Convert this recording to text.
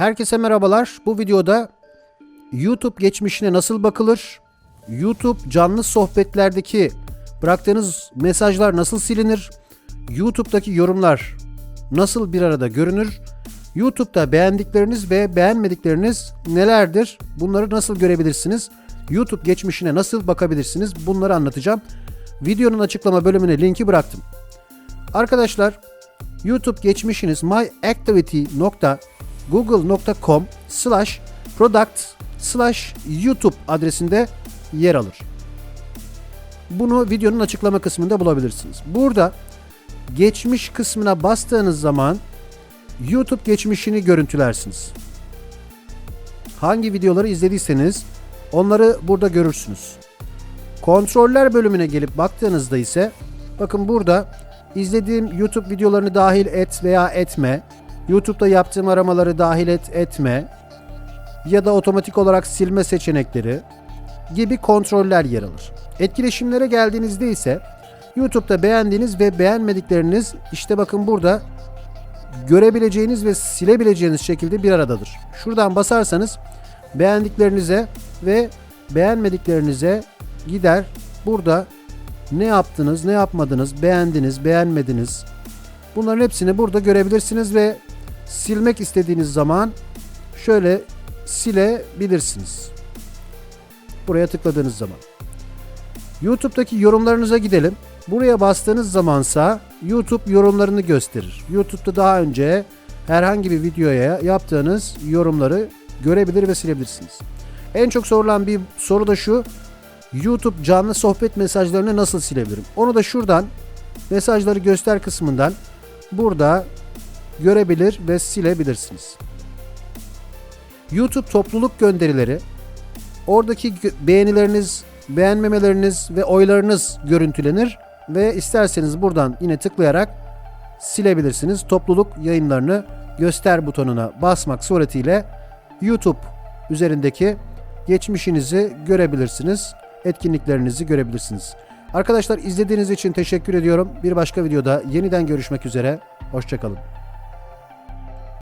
Herkese merhabalar. Bu videoda YouTube geçmişine nasıl bakılır? YouTube canlı sohbetlerdeki bıraktığınız mesajlar nasıl silinir? YouTube'daki yorumlar nasıl bir arada görünür? YouTube'da beğendikleriniz ve beğenmedikleriniz nelerdir? Bunları nasıl görebilirsiniz? YouTube geçmişine nasıl bakabilirsiniz? Bunları anlatacağım. Videonun açıklama bölümüne linki bıraktım. Arkadaşlar YouTube geçmişiniz myactivity.google.com slash product slash YouTube adresinde yer alır. Bunu videonun açıklama kısmında bulabilirsiniz. Burada geçmiş kısmına bastığınız zaman YouTube geçmişini görüntülersiniz. Hangi videoları izlediyseniz onları burada görürsünüz. Kontroller bölümüne gelip baktığınızda ise bakın burada izlediğim YouTube videolarını dahil et veya etme, YouTube'da yaptığım aramaları dahil et etme ya da otomatik olarak silme seçenekleri gibi kontroller yer alır. Etkileşimlere geldiğinizde ise YouTube'da beğendiğiniz ve beğenmedikleriniz işte bakın burada görebileceğiniz ve silebileceğiniz şekilde bir aradadır. Şuradan basarsanız beğendiklerinize ve beğenmediklerinize gider. Burada ne yaptınız, ne yapmadınız, beğendiniz, beğenmediniz. Bunların hepsini burada görebilirsiniz ve silmek istediğiniz zaman şöyle silebilirsiniz. Buraya tıkladığınız zaman. YouTube'daki yorumlarınıza gidelim. Buraya bastığınız zamansa YouTube yorumlarını gösterir. YouTube'da daha önce herhangi bir videoya yaptığınız yorumları görebilir ve silebilirsiniz. En çok sorulan bir soru da şu. YouTube canlı sohbet mesajlarını nasıl silebilirim? Onu da şuradan mesajları göster kısmından burada görebilir ve silebilirsiniz. YouTube topluluk gönderileri oradaki beğenileriniz, beğenmemeleriniz ve oylarınız görüntülenir ve isterseniz buradan yine tıklayarak silebilirsiniz. Topluluk yayınlarını göster butonuna basmak suretiyle YouTube üzerindeki geçmişinizi görebilirsiniz. Etkinliklerinizi görebilirsiniz. Arkadaşlar izlediğiniz için teşekkür ediyorum. Bir başka videoda yeniden görüşmek üzere. Hoşçakalın.